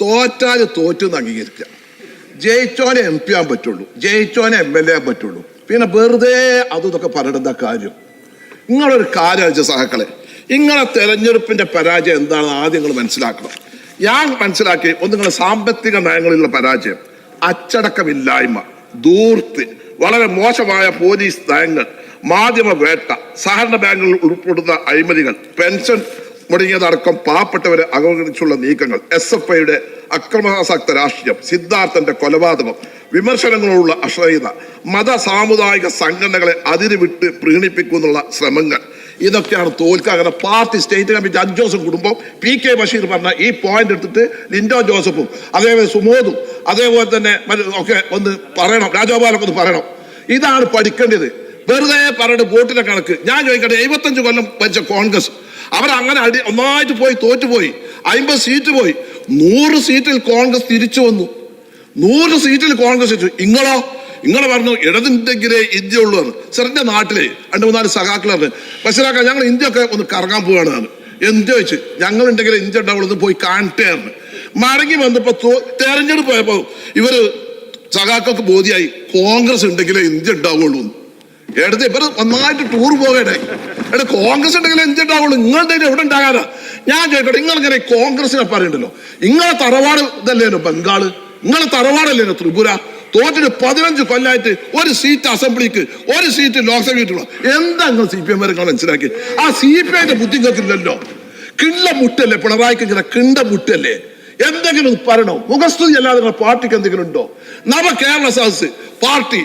തോറ്റാൽ തോറ്റെന്ന് അംഗീകരിക്കുക. ജയിച്ചോനെ M P ആകാൻ പറ്റുള്ളൂ. ജയിച്ചോനെ എം എൽ എ ആകാൻ പറ്റുള്ളൂ. പിന്നെ വെറുതെ അത് ഇതൊക്കെ പറയേണ്ട കാര്യം? നിങ്ങളൊരു കാര്യം വെച്ച സഹക്കളെ. നിങ്ങളെ തെരഞ്ഞെടുപ്പിന്റെ പരാജയം എന്താണെന്ന് ആദ്യം നിങ്ങൾ മനസ്സിലാക്കണം. ഞാൻ മനസ്സിലാക്കി ഒന്ന് നിങ്ങളുടെ സാമ്പത്തിക നയങ്ങളിലുള്ള പരാജയം. അച്ചടക്കമില്ലായ്മ ദൂർത്ത് വളരെ മോശമായ പോലീസ് നയങ്ങൾ മാധ്യമ വേട്ട സഹകരണ ബാങ്കുകളിൽ ഉൾപ്പെടുന്ന അഴിമതികൾ പെൻഷൻ മുടങ്ങിയതടക്കം പാവപ്പെട്ടവരെ അവഗണിച്ചുള്ള നീക്കങ്ങൾ. എസ് എഫ് ഐയുടെ അക്രമാസക്ത രാഷ്ട്രീയം സിദ്ധാർത്ഥന്റെ കൊലപാതകം വിമർശനങ്ങളുള്ള അശ്രയത മത സാമുദായിക സംഘടനകളെ അതിരുവിട്ട് പ്രീണിപ്പിക്കുന്നുള്ള ശ്രമങ്ങൾ. ഇതൊക്കെയാണ് തോൽക്കുക അങ്ങനെ പാർട്ടി സ്റ്റേറ്റ് കമ്മിറ്റി അഞ്ചോസും കുടുംബം പി കെ ബഷീർ പറഞ്ഞ ഈ പോയിന്റ് എടുത്തിട്ട് ലിൻഡോ ജോസഫും അതേപോലെ സുമോദും അതേപോലെ തന്നെ ഒക്കെ ഒന്ന് പറയണം. രാജഗോപാലൊക്കെ ഒന്ന് പറയണം. ഇതാണ് പഠിക്കേണ്ടത്. വെറുതെ പറഞ്ഞിട്ട് വോട്ടിലെ കണക്ക്. ഞാൻ ചോദിക്കട്ടെ എഴുപത്തഞ്ച് കൊല്ലം ഭരിച്ച കോൺഗ്രസ് അവരങ്ങനെ അടി ഒന്നായിട്ട് പോയി തോറ്റുപോയി. അമ്പത് സീറ്റ് പോയി. നൂറ് സീറ്റിൽ കോൺഗ്രസ് തിരിച്ചു വന്നു. നൂറ് സീറ്റിൽ കോൺഗ്രസ് തിരിച്ചു. ഇങ്ങളോ? ഇങ്ങളെ പറഞ്ഞു ഇടതുണ്ടെങ്കിലേ ഇന്ത്യ ഉള്ളൂ എന്ന്. സാറിന്റെ നാട്ടിലെ രണ്ട് മൂന്നാൽ പറഞ്ഞു മനസ്സിലാക്കാൻ ഞങ്ങൾ ഇന്ത്യ ഒക്കെ ഒന്ന് കറങ്ങാൻ പോവുകയാണ്. എന്ത് വെച്ച് ഞങ്ങൾ ഉണ്ടെങ്കിൽ ഇന്ത്യ ഉണ്ടാവുള്ളൂ എന്ന് പോയി കാണട്ടെയായിരുന്നു മടങ്ങി വന്നപ്പോ തെരഞ്ഞെടുപ്പ് പോയപ്പോ ഇവർ സഖാക്കൾക്ക് ബോധ്യായി കോൺഗ്രസ് ഉണ്ടെങ്കിലേ ഇന്ത്യ ഉണ്ടാവുള്ളൂ. എടുത്ത് ഇവർ നന്നായിട്ട് ടൂർ പോകട്ടെ എടാ കോൺഗ്രസ് ഉണ്ടെങ്കിൽ എന്ത് ഉണ്ടാവുള്ളൂ നിങ്ങളുടെ എവിടെ ഉണ്ടാകാനാ? ഞാൻ ചോദിക്കട്ടെ നിങ്ങൾ ഇങ്ങനെ കോൺഗ്രസിനെ പറയണ്ടല്ലോ? നിങ്ങളെ തറവാട് ഇതല്ലേനോ ബംഗാൾ? നിങ്ങളെ തറവാടല്ലേനോ ത്രിപുര? തോറ്റിട്ട് പതിനഞ്ച് കൊല്ലായിട്ട് ഒരു സീറ്റ് അസംബ്ലിക്ക് ഒരു സീറ്റ് ലോക്സഭയ്ക്കുള്ള എന്താ നിങ്ങൾ സി പി എം വരെ മനസ്സിലാക്കി ആ സി പി ഐന്റെ ബുദ്ധി നിങ്ങൾക്കില്ലല്ലോ. കിണ്ട മുട്ടല്ലേ പിണറായിക്ക് ഇങ്ങനെ കിണ്ട മുട്ടല്ലേ എന്തെങ്കിലും പറയണോ? മുഖസ്തുതി അല്ലാതെ പാർട്ടിക്ക് എന്തെങ്കിലും ഉണ്ടോ? നവ കേരള സദസ് പാർട്ടി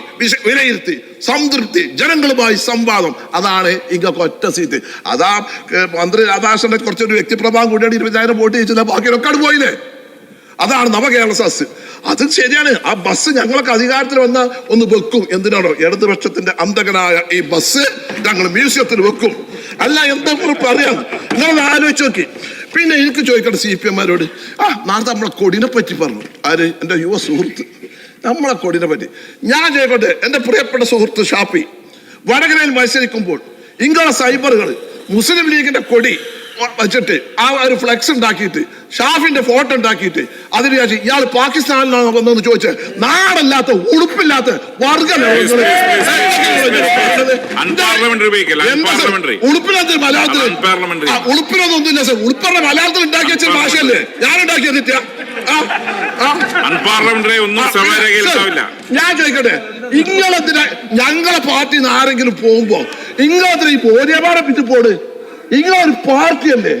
വിലയിരുത്തി സംതൃപ്തി ജനങ്ങളുമായി സംവാദം. അതാണ് ഇങ്ങൊക്കെ ഒറ്റ സീറ്റ്. അതാ മന്ത്രി രാധാകൃഷ്ണന്റെ കുറച്ചൊരു വ്യക്തിപ്രഭാവം കൂടിയാണ് ഇരുപതിനായിരം വോട്ട് ചെയ്യിച്ചത് ബാക്കിയൊക്കെ പോയില്ലേ? അതാണ് നവകേരള സദസ് അത് ശരിയാണ്. ആ ബസ് ഞങ്ങളൊക്കെ അധികാരത്തിൽ വന്ന ഒന്ന് വെക്കും. എന്തിനാണോ? ഇടതുപക്ഷത്തിന്റെ അന്തകനായ ഈ ബസ് ഞങ്ങൾ മ്യൂസിയത്തിൽ വെക്കും. അല്ല എന്താ പറയാം നിങ്ങളത് ആലോചിച്ച് നോക്കി. പിന്നെ എനിക്ക് ചോദിക്കട്ടെ സി പി എമാരോട് ആ നാളത്തെ നമ്മളെ കൊടിനെ പറ്റി പറഞ്ഞു. ആര്? എന്റെ യുവ സുഹൃത്ത്. നമ്മളെ കൊടിനെ പറ്റി. ഞാൻ ചോദിക്കട്ടെ എന്റെ പ്രിയപ്പെട്ട സുഹൃത്ത് ഷാപ്പി വടകരയിൽ മത്സരിക്കുമ്പോൾ ഇങ്ങളെ സൈബറുകൾ മുസ്ലിം ലീഗിന്റെ കൊടി വെച്ചിട്ട് ആ ഒരു ഫ്ലെക്സ് ഉണ്ടാക്കിയിട്ട് ഷാഫിന്റെ ഫോട്ടോ ഉണ്ടാക്കിയിട്ട് അതിന് ശേഷം ഇയാൾ പാകിസ്ഥാനിലാണ് വന്നതെന്ന് ചോദിച്ച് നാടല്ലാത്ത ഉടുപ്പില്ലാത്ത. ഉളുപ്പിനകത്ത് മലയാളത്തിൽ ഇല്ല സാർ മലയാളത്തിൽ ഉണ്ടാക്കി വെച്ച ഭാഷയല്ലേ ഞാൻ. ഒന്നും സഭരേഖയിൽ ഞാൻ ചോദിക്കട്ടെ ഇങ്ങളെന്തിനാ ഞങ്ങളെ പാർട്ടിന്ന് ആരെങ്കിലും പോകുമ്പോ ഇങ്ങളെന്തിനാ ഈ ബോധ്യമാരെ പിറ്റ് പോട് ഇങ്ങളൊരു പാർട്ടിയല്ലേ?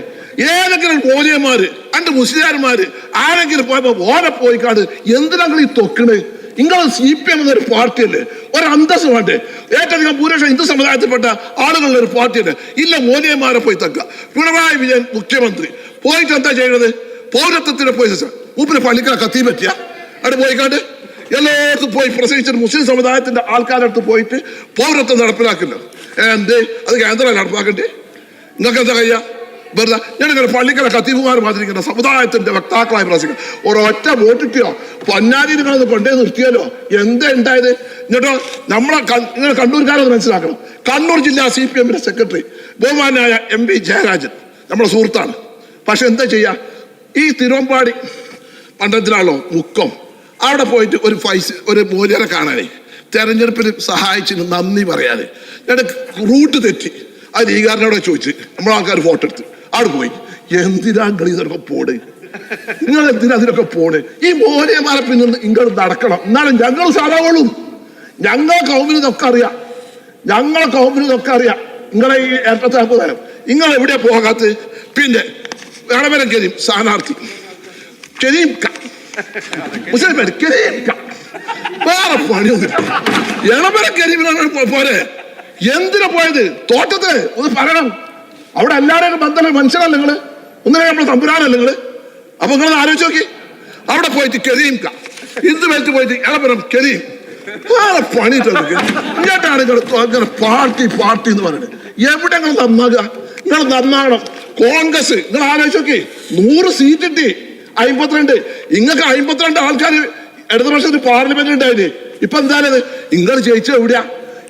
ഏതെങ്കിലും ഓലിയന്മാര് അന്റെ മുസ്ലിയാർമാര് ആരെങ്കിലും പോയപ്പോ ഓരെ പോയിക്കാട് എന്തിനാ ഈ തൊക്കണ്? നിങ്ങൾ സി പി എം എന്നൊരു പാർട്ടിയല്ലേ? ഒരു അന്തസ് വേണ്ടേ? ഏറ്റവും ഭൂരിപക്ഷം ഹിന്ദു സമുദായത്തിൽപ്പെട്ട ആളുകളുടെ ഒരു പാർട്ടിയല്ലേ? ഇല്ല മോദിയന്മാരെ പോയി തക്ക. പിണറായി വിജയൻ മുഖ്യമന്ത്രി. പോയിട്ട് എന്താ ചെയ്യണത്? പൗരത്വത്തിന് പോയി ഊപ്പിന് പള്ളിക്കാ കത്തി പറ്റിയ. അവിടെ പോയിക്കാണ്ട് എല്ലായിടത്തും പോയി പ്രസംഗിച്ചിട്ട് മുസ്ലിം സമുദായത്തിന്റെ ആൾക്കാരടുത്ത് പോയിട്ട് പൗരത്വം നടപ്പിലാക്കില്ല എന്ത്? അത് കേന്ദ്രം നടപ്പാക്കണ്ടേ? നിങ്ങൾക്ക് എന്താ കഴിയാ വെറുതെ ഞാനിങ്ങനെ പള്ളിക്കല കത്തീഫുമാർ മാതിരിക്കുന്ന സമുദായത്തിന്റെ വക്താക്കളായി പ്രസംഗം ഒരൊറ്റ വോട്ടിട്ടോ പൊന്നാരി നിങ്ങളത് കൊണ്ടേ നിർത്തിയാലോ? എന്താ ഉണ്ടായത്? എന്നിട്ടോ നമ്മളെ നിങ്ങൾ കണ്ണൂർക്കാരത് മനസ്സിലാക്കണം. കണ്ണൂർ ജില്ലാ സി പി എമ്മിന്റെ സെക്രട്ടറി ബഹുമാനായ എം പി ജയരാജൻ നമ്മുടെ സുഹൃത്താണ്. പക്ഷെ എന്താ ചെയ്യാ? ഈ തിരുവമ്പാടി പണ്ടത്തിലാണല്ലോ മുക്കം. അവിടെ പോയിട്ട് ഒരു പൈസ ഒരു മൂല്യനെ കാണാനേ തെരഞ്ഞെടുപ്പിൽ സഹായിച്ചതിന് നന്ദി പറയാനേ. ഞാൻ റൂട്ട് തെറ്റി. ആ ലീഗാരനോടെ ചോദിച്ച്. നമ്മളെ ആൾക്കാർ ഫോട്ടോ എടുത്ത്. അവിടെ പോയി. എന്തിനാ നിങ്ങൾ ഇതൊക്കെ നിങ്ങൾ എന്തിനാ അതിനൊക്കെ പോണ്? ഈ മോനെമാരെ പിന്നെ ഇങ്ങോട്ട് നടക്കണം. എന്നാലും ഞങ്ങൾ സാധാവുള്ളൂ ഞങ്ങളെ കൗമിന് ഇതൊക്കെ അറിയാം. ഞങ്ങളെ കൗമിന് ഇതൊക്കെ അറിയാം. നിങ്ങളെ ഈ ഏറ്റത്തെ സമുദായം നിങ്ങൾ എവിടെ പോകാത്ത പിന്നെ വേണമെങ്കിലും കരീം സ്ഥാനാർത്ഥി. കരീം ക. മുസ്ലിം പേര് കരീം. വേറെ പണിയൊന്നും എളമര കരീമിനാണ് പോരെ. എന്തിനാ പോയത്? തോട്ടത്ത് ഒന്ന് പറയണം. അവിടെ എല്ലാവരും ബന്ധം മനുഷ്യനല്ല നിങ്ങൾ. ഒന്നിനെ നമ്മൾ തമ്പുരാനല്ല നിങ്ങൾ. അപ്പൊ നിങ്ങൾ ആലോചിച്ച് നോക്കി. അവിടെ പോയിട്ട് കെതിയും. ഇന്ന് വെച്ച് പോയിട്ട് എളമരം കെതിയും. പണി ഇങ്ങനെ പാർട്ടി പാർട്ടി എന്ന് പറയുന്നത്. എവിടെ നിങ്ങൾ നിങ്ങൾ നന്നാകണം. കോൺഗ്രസ് നിങ്ങൾ ആലോചിച്ച് നോക്കി. നൂറ് സീറ്റ് കിട്ടി. അമ്പത്തിരണ്ട്. ഇങ്ങക്ക് അമ്പത്തിരണ്ട് ആൾക്കാർ ഇടതുപക്ഷത്തിന് പാർലമെന്റ് ഉണ്ടായില്ലേ? ഇപ്പൊ എന്തായാലും നിങ്ങൾ ജയിച്ച എവിടെയാ?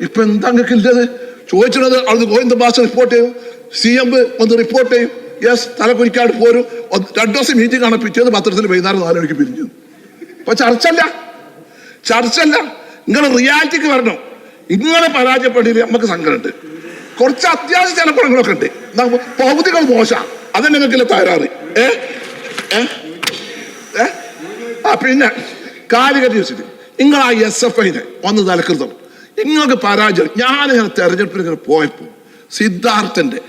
ഇപ്പൊ എന്താ നിങ്ങൾക്ക് ഇല്ലത്? ചോദിച്ചത് അവിടുന്ന് ഗോവിന്ദ ഭാഷ റിപ്പോർട്ട് ചെയ്യും സി എം ഒന്ന് റിപ്പോർട്ട് ചെയ്യും. യെസ് തലക്കുരിക്കാട് പോരും. രണ്ടു ദിവസം മീറ്റിംഗ് ആണ്. പിറ്റേന്ന് പത്രത്തിൽ വൈകുന്നേരം നാല് മണിക്ക് പിരിഞ്ഞു. അപ്പൊ ചർച്ചല്ല ചർച്ചല്ല നിങ്ങൾ റിയാലിറ്റിക്ക് വരണം. ഇങ്ങനെ പരാജയപ്പെട്ടില്ല നമുക്ക് സങ്കടമുണ്ട്. കുറച്ച് അത്യാവശ്യ ചില ഗുണങ്ങളൊക്കെ ഉണ്ട്. പകുതികൾ മോശ. അതന്നെ നിങ്ങൾക്കില്ല തകരാറ്? ഏ? ഏ? ഏ? ആ പിന്നെ കാലിക വെച്ചിട്ട്. നിങ്ങൾ ആ എസ് എഫ് ഐനെ ഒന്ന് തലക്കൃതം നിങ്ങൾക്ക് പരാജയം. ഞാനിങ്ങനെ തെരഞ്ഞെടുപ്പിൽ ഇങ്ങനെ പോയപ്പോൾ സിദ്ധാർത്ഥന്റെ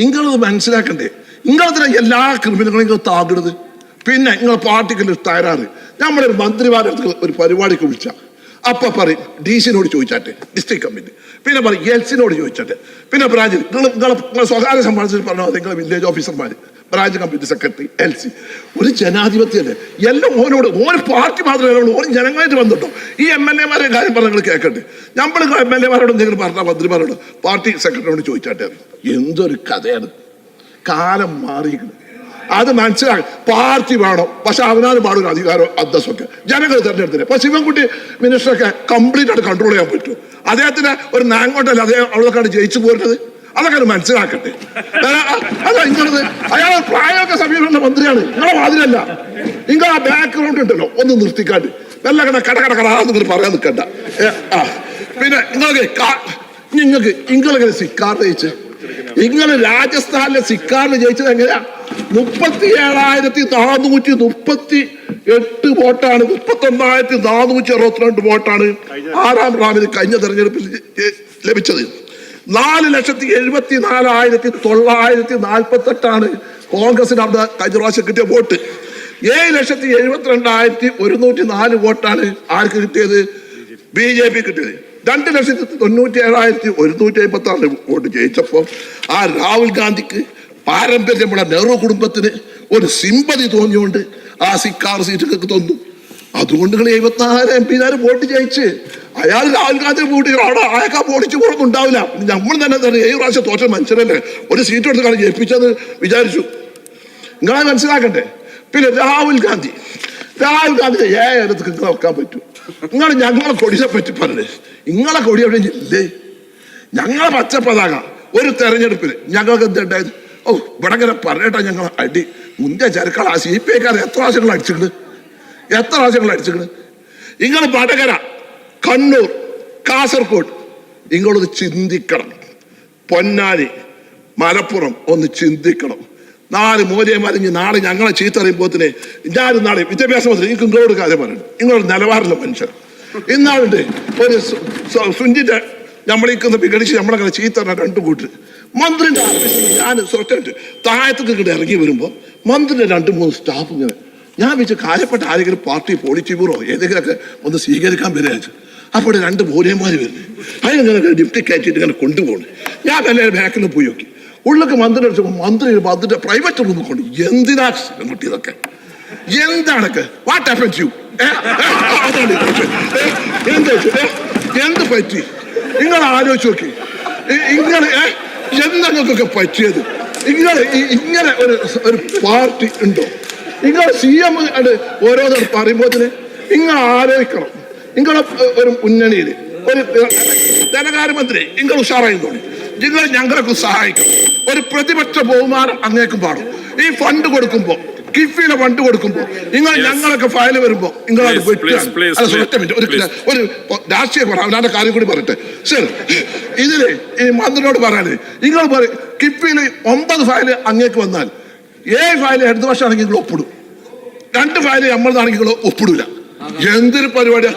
നിങ്ങളത് മനസ്സിലാക്കണ്ടേ? നിങ്ങളതിനെ എല്ലാ ക്രിമിനലുകളും നിങ്ങൾ താകിടുന്നത് പിന്നെ നിങ്ങൾ പാർട്ടിക്കുള്ള തകരാറ്. നമ്മുടെ ഒരു മന്ത്രിമാരുടെ അടുത്ത് ഒരു പരിപാടിക്ക് വിളിച്ച. അപ്പൊ പറയും ഡി സിനോട് ചോദിച്ചാട്ടെ ഡിസ്ട്രിക്ട് കമ്മിറ്റി. പിന്നെ പറയും എൽസിനോട് ചോദിച്ചാട്ടെ. പിന്നെ ബ്രാഞ്ച് നിങ്ങൾ നിങ്ങളെ സ്വകാര്യ സംബന്ധിച്ച് പറഞ്ഞാൽ നിങ്ങൾ വില്ലേജ് ഓഫീസർമാർ branch committee secretary L C ഒരു ജനാധിപത്യമല്ലേ എല്ലാം ഓനോട് ഓരോ പാർട്ടി മാത്രമേ ഉള്ളൂ ഓന് ജനങ്ങളായിട്ട് വന്നിട്ടോ ഈ എം എൽ എമാരെ കാര്യം പറഞ്ഞു കേൾക്കട്ടെ നമ്മൾ എം എൽ എമാരോട് എന്തെങ്കിലും പറഞ്ഞാൽ മന്ത്രിമാരോട് പാർട്ടി സെക്രട്ടറിയോട് ചോദിച്ചാട്ടെ. എന്തൊരു കഥയാണ്? കാലം മാറി അത് മനസ്സിലാക്കി. പാർട്ടി വേണം. പക്ഷെ അവനാണ് പാടും അധികാരം അന്തസ്സൊക്കെ. ജനങ്ങൾ തെരഞ്ഞെടുത്തില്ല? ഇപ്പൊ ശിവൻകുട്ടി മിനിസ്റ്ററൊക്കെ കംപ്ലീറ്റ് ആയിട്ട് കൺട്രോൾ ചെയ്യാൻ പറ്റും അദ്ദേഹത്തിന് ഒരു നാങ്കോട്ടല്ല അദ്ദേഹം അവിടെക്കാണ് ജയിച്ചു പോരുന്നത്. അതൊക്കെ അത് മനസ്സിലാക്കട്ടെ. അല്ല, ഇങ്ങനത് അയാൾ പ്രായമൊക്കെ സമീപന്റെ മന്ത്രിയാണ്. നിങ്ങളെ മാതിരല്ല നിങ്ങൾ ആ ബാക്ക്ഗ്രൗണ്ട് ഉണ്ടല്ലോ ഒന്ന് നിർത്തിക്കാണ്ട്. നല്ല കട കട കട കടാന്ന് പറയാൻ നിൽക്കണ്ട പിന്നെ നിങ്ങൾക്ക് നിങ്ങൾക്ക് നിങ്ങളിങ്ങനെ സിക്കാർ ജയിച്ച്? നിങ്ങൾ രാജസ്ഥാനിലെ സിക്കാറിൽ ജയിച്ചത് എങ്ങനെയാ? മുപ്പത്തി ഏഴായിരത്തി നാനൂറ്റി മുപ്പത്തി എട്ട് വോട്ടാണ്. മുപ്പത്തി ഒന്നായിരത്തി നാനൂറ്റി അറുപത്തിരണ്ട് വോട്ടാണ് ആറാം റാമിന് കഴിഞ്ഞ തെരഞ്ഞെടുപ്പിൽ ലഭിച്ചത്. നാല് ലക്ഷത്തി എഴുപത്തി നാലായിരത്തി തൊള്ളായിരത്തി നാൽപ്പത്തി എട്ടാണ് കോൺഗ്രസിന് അവിടെ കഴിഞ്ഞ പ്രാവശ്യം കിട്ടിയ വോട്ട്. ഏഴ് ലക്ഷത്തി എഴുപത്തിരണ്ടായിരത്തി ഒരുന്നൂറ്റി നാല് വോട്ടാണ് ആർക്ക് കിട്ടിയത്? ബി ജെ പി കിട്ടിയത്. രണ്ട് ലക്ഷത്തി തൊണ്ണൂറ്റി ഏഴായിരത്തി ഒരുന്നൂറ്റി അമ്പത്തി ആറ് വോട്ട് ജയിച്ചപ്പോൾ ആ രാഹുൽ ഗാന്ധിക്ക് പാരമ്പര്യമുള്ള നെഹ്റു കുടുംബത്തിന് ഒരു സിമ്പതി തോന്നിയോണ്ട് ആ സിക്കാർ സീറ്റുകൾക്ക് തന്നു. അതുകൊണ്ട് നിങ്ങൾ എഴുപത്തിനാല് എം പിമാര് വോട്ട് ജയിച്ച്. അയാൾ രാഹുൽ ഗാന്ധി വോട്ട് അവിടെ അയാൾക്ക് പൊളിച്ചു കുറവൊന്നും ഉണ്ടാവില്ല. നമ്മൾ തന്നെ തന്നെ ഏഴ് പ്രാവശ്യം തോറ്റ മനുഷ്യരല്ലേ ഒരു സീറ്റ് എടുത്ത് എടുത്താണ് ജയിപ്പിച്ചെന്ന് വിചാരിച്ചു. നിങ്ങളെ മനസ്സിലാക്കണ്ടേ? പിന്നെ രാഹുൽ ഗാന്ധി. രാഹുൽ ഗാന്ധി ഏതൊക്കെ നിങ്ങൾ വെക്കാൻ പറ്റൂ. നിങ്ങൾ ഞങ്ങളെ കൊടിയെ പറ്റി പറഞ്ഞേ. നിങ്ങളെ കൊടി എവിടെ ഇല്ലേ? ഞങ്ങളെ പച്ച പതാക ഒരു തെരഞ്ഞെടുപ്പിൽ ഞങ്ങൾക്ക് എന്തുണ്ടായത് ഓ ഇവിടെ ഇങ്ങനെ പറഞ്ഞിട്ടാ ഞങ്ങൾ അടി. മുന്തിയ ചരക്കൾ ആ സി പി ഐക്കാർ എത്ര പ്രാവശ്യങ്ങൾ അടിച്ചിട്ടുണ്ട്? എത്ര പ്രാവശ്യങ്ങൾ അടിച്ചിട്ടുണ്ട് നിങ്ങൾ വടകര കണ്ണൂർ കാസർഗോഡ് നിങ്ങളൊന്ന് ചിന്തിക്കണം. പൊന്നാനി മലപ്പുറം ഒന്ന് ചിന്തിക്കണം. നാല് മൂലയമാരിഞ്ഞ് നാളെ ഞങ്ങളെ ചീത്ത അറിയുമ്പോത്തിന് ഞാനും നാളെ വിദ്യാഭ്യാസ മന്ത്രി എനിക്ക് നിങ്ങളോട് കാര്യം പറയണം. നിങ്ങളൊരു നിലവാരമുള്ള മനുഷ്യർ ഇന്നാളുണ്ട് ഒരു സുഞ്ചിന്റെ നമ്മളിക്കുന്ന വിഘടിച്ച് നമ്മളങ്ങനെ ചീത്ത രണ്ടു കൂട്ടർ മന്ത്രിന്റെ ഞാൻ സ്വറ്റായിട്ട് താഴത്തേക്ക് ഇങ്ങോട്ട് ഇറങ്ങി വരുമ്പോൾ മന്ത്രിന്റെ രണ്ട് മൂന്ന് സ്റ്റാഫ് ഇങ്ങനെ ഞാൻ വെച്ച് കാര്യപ്പെട്ട ആരെങ്കിലും പാർട്ടി പോളിറ്റി ബ്യൂറോ ഏതെങ്കിലുമൊക്കെ ഒന്ന് സ്വീകരിക്കാൻ വരിക അപ്പോൾ രണ്ട് മൂലയന്മാർ വരുന്നു. അതിനിങ്ങനെ ലിഫ്റ്റ് കയറ്റിയിട്ട് ഇങ്ങനെ കൊണ്ടുപോകണം ഞാൻ എല്ലാവരും ബാക്കിൽ പോയി നോക്കി. ഉള്ളൊക്കെ മന്ത്രി അടിച്ചപ്പോൾ മന്ത്രി മന്ത്രിയുടെ പ്രൈവറ്റ് റൂമിൽ കൊണ്ട് എന്തിനാ ഇതൊക്കെ? എന്താണൊക്കെ? വാട്ട് ഹാപ്പൻ യു എന്താ പറ്റി? നിങ്ങൾ ആലോചിച്ച് നോക്കി. ഇങ്ങനെ? എന്താ നിങ്ങൾക്കൊക്കെ പറ്റിയത്? ഇങ്ങനെ ഇങ്ങനെ ഒരു ഒരു പാർട്ടി ഉണ്ടോ? നിങ്ങൾ സി എം ഓരോ പറയുമ്പോൾ നിങ്ങൾ ആലോചിക്കണം. നിങ്ങളെ ഒരു മുന്നണിയിൽ ഒരു ധനകാര്യമന്ത്രി നിങ്ങൾ ഉഷാറായി തോന്നി. നിങ്ങൾ ഞങ്ങളൊക്കെ സഹായിക്കും. ഒരു പ്രതിപക്ഷ ബഹുമാനം അങ്ങേക്കും പാടും. ഈ ഫണ്ട് കൊടുക്കുമ്പോൾ കിഫിയിലെ ഫണ്ട് കൊടുക്കുമ്പോൾ നിങ്ങൾ ഞങ്ങളൊക്കെ ഫയൽ വരുമ്പോൾ മിനിറ്റ്, ഒരു. ഒരു രാഷ്ട്രീയ അവനാന്റെ കാര്യം കൂടി പറയട്ടെ. ശരി ഇതിൽ ഈ മന്ത്രിയോട് പറയാനേ നിങ്ങൾ പറയും കിഫിയിൽ ഒമ്പത് ഫയൽ അങ്ങേക്ക് വന്നാൽ ഏഴ് ഫയൽ ഇടത് വർഷമാണെങ്കിൽ നിങ്ങൾ ഒപ്പിടും. രണ്ട് ഫയൽ നമ്മളതാണെങ്കിൽ നിങ്ങൾ ഒപ്പിടൂല. എന്തൊരു പരിപാടിയാ?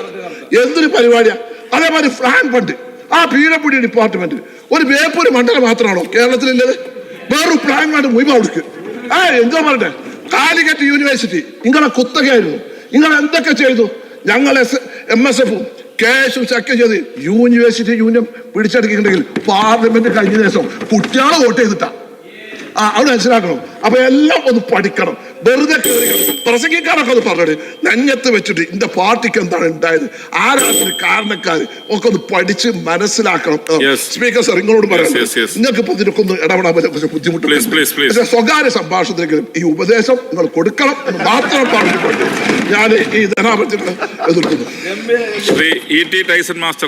എന്തൊരു പരിപാടിയാ? അതേമാതിരി ഫ്ലാൻ ഫണ്ട്. ആ പീരപ്പുടി ഡിപ്പാർട്ട്മെന്റ്. ഒരു വേപ്പൊരു മണ്ഡലം മാത്രമാണോ കേരളത്തിലുള്ളത്? വേറൊരു പ്ലാൻ വേണ്ട മുഴുവൻ അവർക്ക് ആ എന്തോ പറയട്ടെ? Calicut university. നിങ്ങളെ കുത്തകയായിരുന്നു. നിങ്ങൾ എന്തൊക്കെ ചെയ്തു? ഞങ്ങൾ എസ് എം എസ് എഫും കേസും ചക്ക ചെയ്ത് യൂണിവേഴ്സിറ്റി യൂണിയൻ പിടിച്ചെടുക്കുന്നുണ്ടെങ്കിൽ പാർലമെന്റ് കഴിഞ്ഞ ദിവസം കുട്ടികളെ വോട്ട് ചെയ്തിട്ടാ. ആ അവിടെ മനസ്സിലാക്കണം. അപ്പൊ എല്ലാം ഒന്ന് പഠിക്കണം. വെറുതെ. പ്രസംഗിക്കാനൊക്കെ ഒന്ന് പറഞ്ഞത് നെഞ്ഞത്ത് വെച്ചിട്ട് ഇന്റെ പാർട്ടിക്ക് എന്താണ് ഉണ്ടായത്? ആരാണ് കാരണക്കാർ കാരണക്കാര്? ഒക്കെ ഒന്ന് പഠിച്ച് മനസ്സിലാക്കണം. സ്പീക്കർ സാർ നിങ്ങളോട് പറയാം. നിങ്ങൾക്ക് ഇപ്പൊ ഇതിനൊക്കെ ഒന്ന് ഇടപെടാൻ പറ്റും കുറച്ച് ബുദ്ധിമുട്ടുണ്ട് സ്വകാര്യ സംഭാഷണത്തിലെങ്കിലും ഈ ഉപദേശം നിങ്ങൾ കൊടുക്കണം എന്ന് മാത്രം പറഞ്ഞുകൊണ്ട് ഞാൻ ഈ ധനാപത്യത്തെ എതിർക്കുന്നു. Shri E T Tyson master